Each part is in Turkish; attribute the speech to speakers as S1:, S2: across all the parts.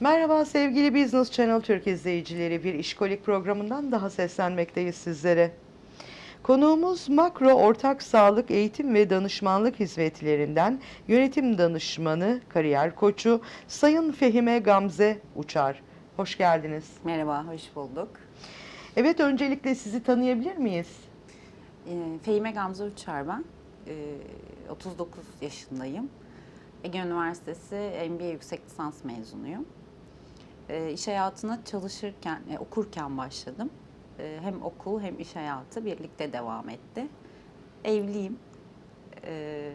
S1: Merhaba sevgili Business Channel Türk izleyicileri. Bir işkolik programından daha seslenmekteyiz sizlere. Konuğumuz Makro Ortak Sağlık Eğitim ve Danışmanlık Hizmetlerinden yönetim danışmanı, kariyer koçu Sayın Fehime Gamze Uçar. Hoş geldiniz.
S2: Merhaba, hoş bulduk.
S1: Evet öncelikle sizi tanıyabilir miyiz?
S2: Ee, Fehime Gamze Uçar ben. Ee, 39 yaşındayım. Ege Üniversitesi MBA yüksek lisans mezunuyum. Ee, iş hayatına çalışırken, e, okurken başladım. Ee, hem okul hem iş hayatı birlikte devam etti. Evliyim. Ee,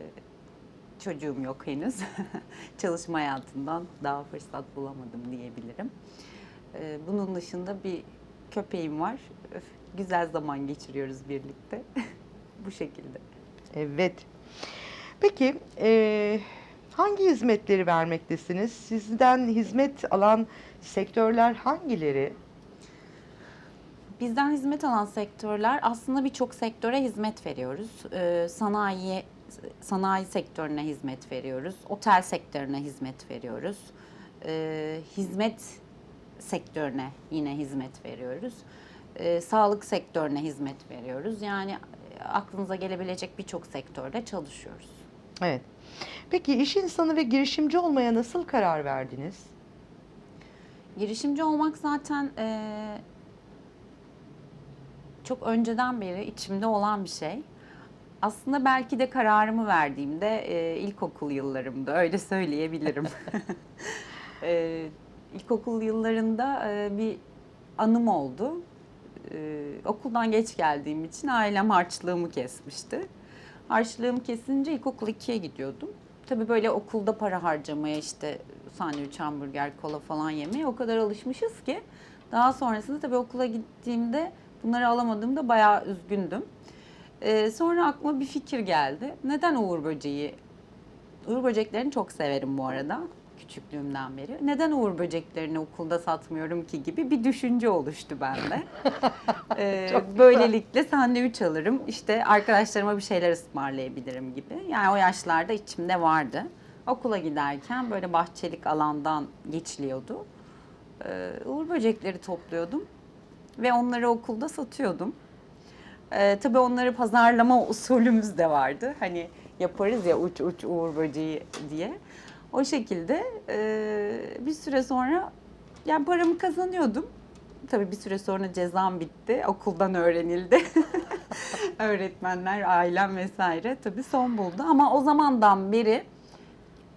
S2: çocuğum yok henüz. Çalışma hayatından daha fırsat bulamadım diyebilirim. Ee, bunun dışında bir köpeğim var. Öf, güzel zaman geçiriyoruz birlikte. Bu şekilde.
S1: Evet. Peki eee, hangi hizmetleri vermektesiniz? Sizden hizmet alan sektörler hangileri?
S2: Bizden hizmet alan sektörler aslında birçok sektöre hizmet veriyoruz. Ee, sanayi sanayi sektörüne hizmet veriyoruz. Otel sektörüne hizmet veriyoruz. Ee, hizmet sektörüne yine hizmet veriyoruz. Ee, sağlık sektörüne hizmet veriyoruz. Yani aklınıza gelebilecek birçok sektörde çalışıyoruz.
S1: Evet. Peki iş insanı ve girişimci olmaya nasıl karar verdiniz?
S2: Girişimci olmak zaten eee, çok önceden beri içimde olan bir şey. Aslında belki de kararımı verdiğimde eee, ilkokul yıllarımda öyle söyleyebilirim. Eee ilkokul yıllarında eee, bir anım oldu. Eee, okuldan geç geldiğim için ailem harçlığımı kesmişti. Harçlığımı kesince ilkokul 2'ye gidiyordum. Tabii böyle okulda para harcamaya işte sandviç, hamburger, kola falan yemeye o kadar alışmışız ki daha sonrasında tabii okula gittiğimde bunları alamadığımda bayağı üzgündüm. Ee, sonra aklıma bir fikir geldi. Neden Uğur Böceği? Uğur böceklerini çok severim bu arada küçüklüğümden beri. Neden Uğur böceklerini okulda satmıyorum ki gibi bir düşünce oluştu bende. Ee, böylelikle sandviç alırım. İşte arkadaşlarıma bir şeyler ısmarlayabilirim gibi. Yani o yaşlarda içimde vardı. Okula giderken böyle bahçelik alandan geçiliyordu. Ee, Uğur böcekleri topluyordum ve onları okulda satıyordum. Ee, tabii onları pazarlama usulümüz de vardı. Hani yaparız ya uç uç uğur böceği diye. O şekilde bir süre sonra yani paramı kazanıyordum. Tabii bir süre sonra cezam bitti. Okuldan öğrenildi. Öğretmenler, ailem vesaire tabii son buldu. Ama o zamandan beri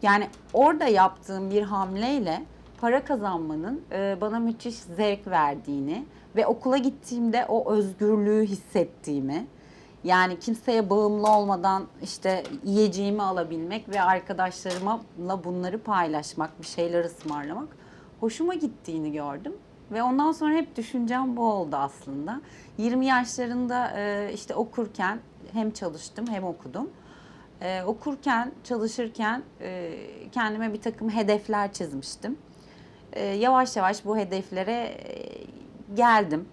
S2: yani orada yaptığım bir hamleyle para kazanmanın bana müthiş zevk verdiğini ve okula gittiğimde o özgürlüğü hissettiğimi yani kimseye bağımlı olmadan işte yiyeceğimi alabilmek ve arkadaşlarımla bunları paylaşmak, bir şeyler ısmarlamak hoşuma gittiğini gördüm. Ve ondan sonra hep düşüncem bu oldu aslında. 20 yaşlarında e, işte okurken hem çalıştım hem okudum. Ee, okurken, çalışırken e, kendime bir takım hedefler çizmiştim. Yavaş yavaş bu hedeflere e, geldim.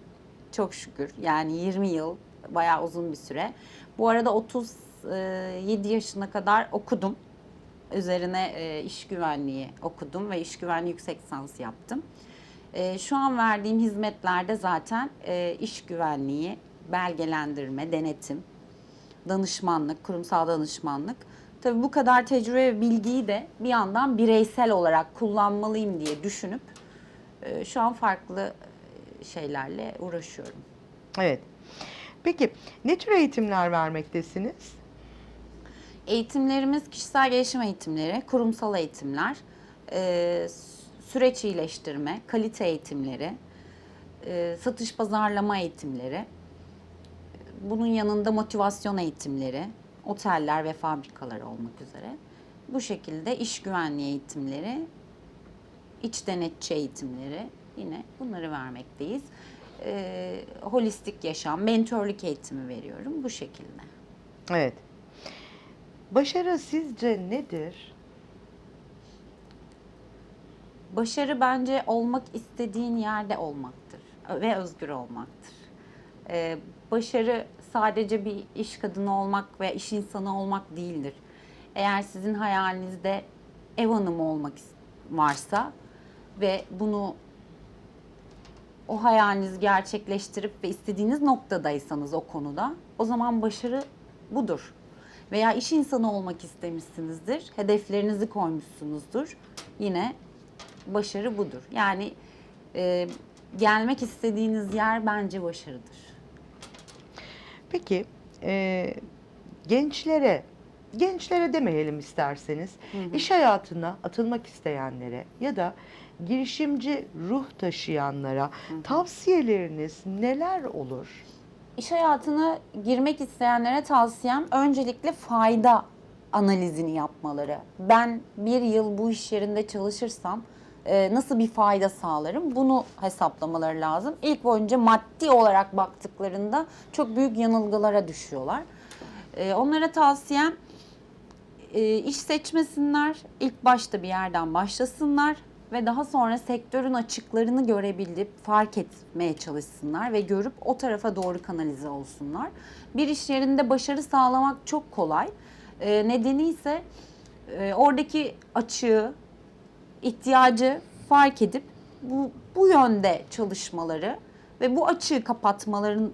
S2: Çok şükür. Yani 20 yıl bayağı uzun bir süre. Bu arada 37 yaşına kadar okudum. Üzerine e, iş güvenliği okudum ve iş güvenliği yüksek lisans yaptım. E, şu an verdiğim hizmetlerde zaten e, iş güvenliği, belgelendirme, denetim, danışmanlık, kurumsal danışmanlık. Tabii bu kadar tecrübe ve bilgiyi de bir yandan bireysel olarak kullanmalıyım diye düşünüp şu an farklı şeylerle uğraşıyorum.
S1: Evet. Peki ne tür eğitimler vermektesiniz?
S2: Eğitimlerimiz kişisel gelişim eğitimleri, kurumsal eğitimler, süreç iyileştirme, kalite eğitimleri, satış pazarlama eğitimleri, bunun yanında motivasyon eğitimleri, oteller ve fabrikalar olmak üzere. Bu şekilde iş güvenliği eğitimleri, iç denetçi eğitimleri yine bunları vermekteyiz. E, holistik yaşam, mentörlük eğitimi veriyorum bu şekilde.
S1: Evet. Başarı sizce nedir?
S2: Başarı bence olmak istediğin yerde olmaktır ve özgür olmaktır. Ee, başarı sadece bir iş kadını olmak veya iş insanı olmak değildir. Eğer sizin hayalinizde ev hanımı olmak varsa ve bunu o hayalinizi gerçekleştirip ve istediğiniz noktadaysanız o konuda o zaman başarı budur. Veya iş insanı olmak istemişsinizdir, hedeflerinizi koymuşsunuzdur. Yine başarı budur. Yani e, gelmek istediğiniz yer bence başarıdır.
S1: Peki e, gençlere, gençlere demeyelim isterseniz, iş hayatına atılmak isteyenlere ya da girişimci ruh taşıyanlara tavsiyeleriniz neler olur?
S2: İş hayatına girmek isteyenlere tavsiyem öncelikle fayda analizini yapmaları. Ben bir yıl bu iş yerinde çalışırsam e, nasıl bir fayda sağlarım bunu hesaplamaları lazım. İlk önce maddi olarak baktıklarında çok büyük yanılgılara düşüyorlar. E, Onlara tavsiyem e, iş seçmesinler, ilk başta bir yerden başlasınlar ve daha sonra sektörün açıklarını görebilip fark etmeye çalışsınlar ve görüp o tarafa doğru kanalize olsunlar. Bir iş yerinde başarı sağlamak çok kolay. E, nedeni ise e, oradaki açığı, ihtiyacı fark edip bu, bu yönde çalışmaları ve bu açığı kapatmaların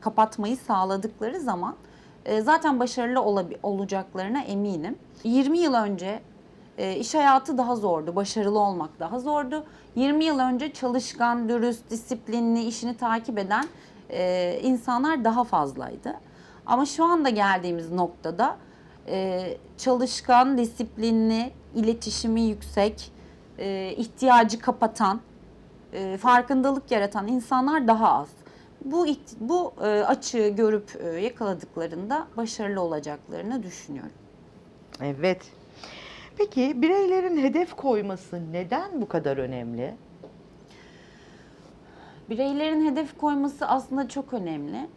S2: kapatmayı sağladıkları zaman e, zaten başarılı olabi- olacaklarına eminim. 20 yıl önce e, iş hayatı daha zordu, başarılı olmak daha zordu. 20 yıl önce çalışkan, dürüst, disiplinli, işini takip eden e, insanlar daha fazlaydı. Ama şu anda geldiğimiz noktada e, çalışkan, disiplinli, iletişimi yüksek, e, ihtiyacı kapatan, e, farkındalık yaratan insanlar daha az. Bu bu açığı görüp yakaladıklarında başarılı olacaklarını düşünüyorum.
S1: Evet. Peki bireylerin hedef koyması neden bu kadar önemli?
S2: Bireylerin hedef koyması aslında çok önemli.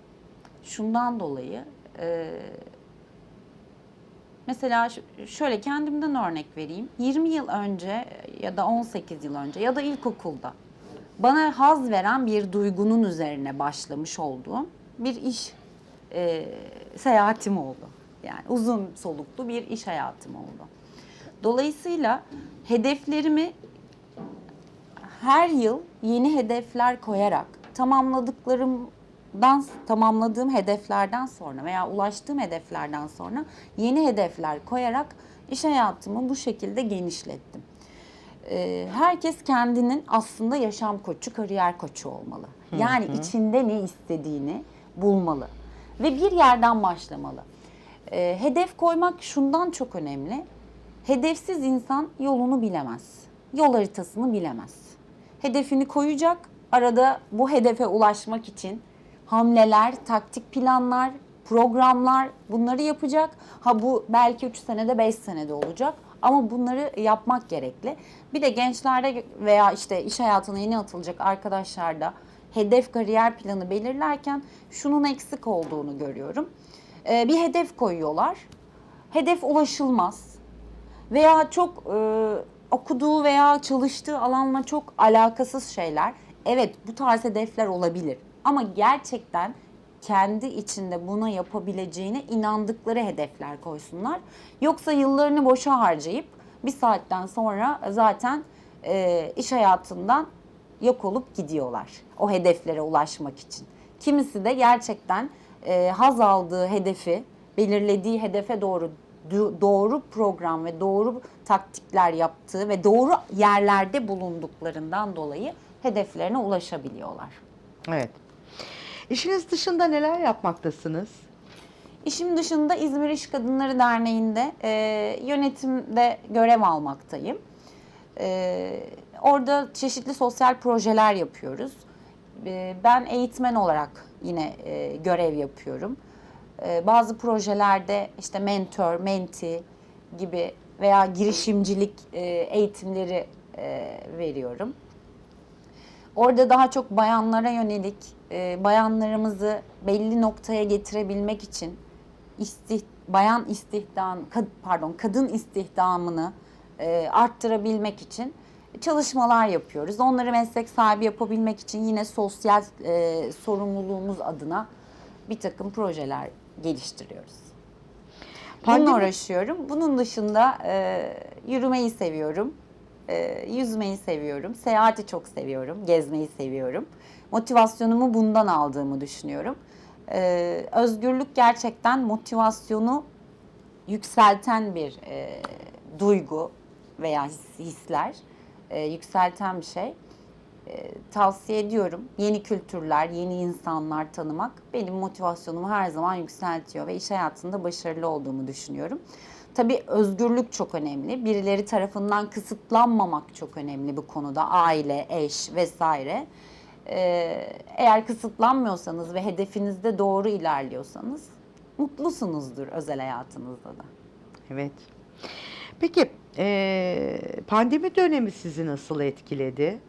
S2: Şundan dolayı e, mesela şöyle kendimden örnek vereyim. 20 yıl önce ya da 18 yıl önce ya da ilkokulda bana haz veren bir duygunun üzerine başlamış olduğum bir iş e, seyahatim oldu. Yani uzun soluklu bir iş hayatım oldu. Dolayısıyla hedeflerimi her yıl yeni hedefler koyarak tamamladıklarımdan tamamladığım hedeflerden sonra veya ulaştığım hedeflerden sonra yeni hedefler koyarak iş hayatımı bu şekilde genişlettim. Ee, herkes kendinin aslında yaşam koçu, kariyer koçu olmalı. Yani içinde ne istediğini bulmalı ve bir yerden başlamalı. Ee, hedef koymak şundan çok önemli. Hedefsiz insan yolunu bilemez. Yol haritasını bilemez. Hedefini koyacak. Arada bu hedefe ulaşmak için hamleler, taktik planlar, programlar bunları yapacak. Ha bu belki 3 senede 5 senede olacak. Ama bunları yapmak gerekli. Bir de gençlerde veya işte iş hayatına yeni atılacak arkadaşlarda hedef kariyer planı belirlerken şunun eksik olduğunu görüyorum. Ee, bir hedef koyuyorlar. Hedef ulaşılmaz veya çok e, okuduğu veya çalıştığı alanla çok alakasız şeyler. Evet bu tarz hedefler olabilir ama gerçekten kendi içinde buna yapabileceğine inandıkları hedefler koysunlar. Yoksa yıllarını boşa harcayıp bir saatten sonra zaten e, iş hayatından yok olup gidiyorlar o hedeflere ulaşmak için. Kimisi de gerçekten e, haz aldığı hedefi, belirlediği hedefe doğru doğru program ve doğru taktikler yaptığı ve doğru yerlerde bulunduklarından dolayı hedeflerine ulaşabiliyorlar.
S1: Evet. İşiniz dışında neler yapmaktasınız?
S2: İşim dışında İzmir İş Kadınları Derneği'nde e, yönetimde görev almaktayım. E, orada çeşitli sosyal projeler yapıyoruz. E, ben eğitmen olarak yine e, görev yapıyorum. E, bazı projelerde işte mentor, menti gibi veya girişimcilik e, eğitimleri e, veriyorum. Orada daha çok bayanlara yönelik, e, bayanlarımızı belli noktaya getirebilmek için istih, bayan istihdam, pardon kadın istihdamını arttırabilmek için çalışmalar yapıyoruz. Onları meslek sahibi yapabilmek için yine sosyal sorumluluğumuz adına bir takım projeler geliştiriyoruz. Bununla
S1: Pandemi-
S2: uğraşıyorum. Bunun dışında e, yürümeyi seviyorum. E, yüzmeyi seviyorum, seyahati çok seviyorum, gezmeyi seviyorum. Motivasyonumu bundan aldığımı düşünüyorum. E, özgürlük gerçekten motivasyonu yükselten bir e, duygu veya his- hisler e, yükselten bir şey. E, tavsiye ediyorum. Yeni kültürler, yeni insanlar tanımak benim motivasyonumu her zaman yükseltiyor ve iş hayatında başarılı olduğumu düşünüyorum. Tabii özgürlük çok önemli. Birileri tarafından kısıtlanmamak çok önemli bu konuda. Aile, eş vesaire. E, eğer kısıtlanmıyorsanız ve hedefinizde doğru ilerliyorsanız mutlusunuzdur özel hayatınızda da.
S1: Evet. Peki eee, pandemi dönemi sizi nasıl etkiledi?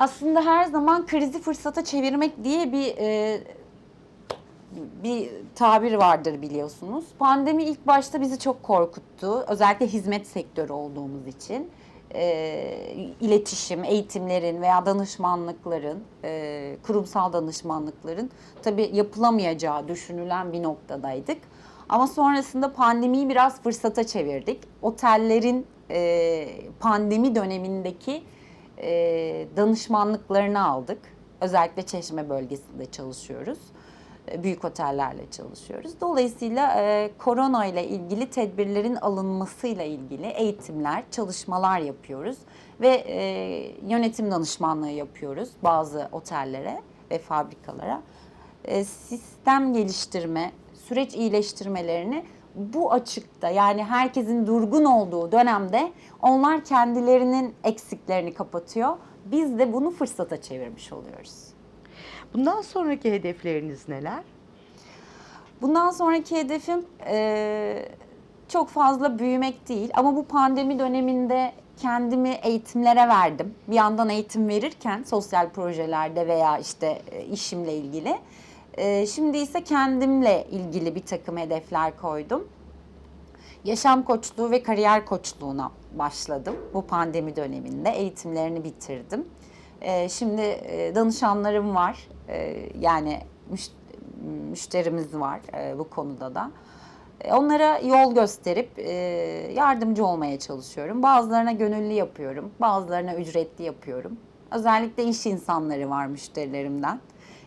S2: Aslında her zaman krizi fırsata çevirmek diye bir e, bir tabir vardır biliyorsunuz. Pandemi ilk başta bizi çok korkuttu. Özellikle hizmet sektörü olduğumuz için. E, iletişim, eğitimlerin veya danışmanlıkların, e, kurumsal danışmanlıkların tabii yapılamayacağı düşünülen bir noktadaydık. Ama sonrasında pandemiyi biraz fırsata çevirdik. Otellerin e, pandemi dönemindeki e, danışmanlıklarını aldık. Özellikle Çeşme bölgesinde çalışıyoruz. E, Büyük otellerle çalışıyoruz. Dolayısıyla e, korona ile ilgili tedbirlerin alınmasıyla ilgili eğitimler, çalışmalar yapıyoruz. Ve e, yönetim danışmanlığı yapıyoruz bazı otellere ve fabrikalara. E, sistem geliştirme, süreç iyileştirmelerini bu açıkta yani herkesin durgun olduğu dönemde onlar kendilerinin eksiklerini kapatıyor. Biz de bunu fırsata çevirmiş oluyoruz.
S1: Bundan sonraki hedefleriniz neler?
S2: Bundan sonraki hedefim eee, çok fazla büyümek değil ama bu pandemi döneminde kendimi eğitimlere verdim. Bir yandan eğitim verirken sosyal projelerde veya işte e, işimle ilgili. Eee, şimdi ise kendimle ilgili bir takım hedefler koydum. Yaşam koçluğu ve kariyer koçluğuna başladım bu pandemi döneminde. Eğitimlerini bitirdim. Ee, şimdi e, danışanlarım var. Ee, yani müş- müşterimiz var e, bu konuda da. E, Onlara yol gösterip yardımcı olmaya çalışıyorum. Bazılarına gönüllü yapıyorum, bazılarına ücretli yapıyorum. Özellikle iş insanları var müşterilerimden.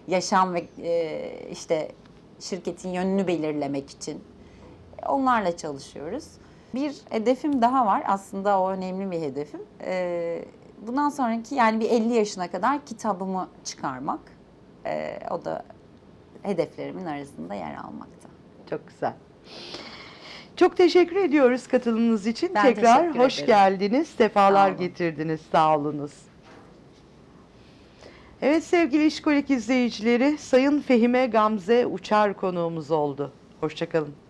S2: Yaşam ve e, işte şirketin yönünü belirlemek için Onlarla çalışıyoruz. Bir hedefim daha var. Aslında o önemli bir hedefim. Ee, bundan sonraki yani bir 50 yaşına kadar kitabımı çıkarmak. Ee, o da hedeflerimin arasında yer almakta.
S1: Çok güzel. Çok teşekkür ediyoruz katılımınız için.
S2: Ben
S1: Tekrar hoş
S2: ederim.
S1: geldiniz. Sefalar
S2: Sağ
S1: getirdiniz. Sağ olunuz. Evet sevgili İşkolik izleyicileri, Sayın Fehime Gamze Uçar konuğumuz oldu. Hoşçakalın.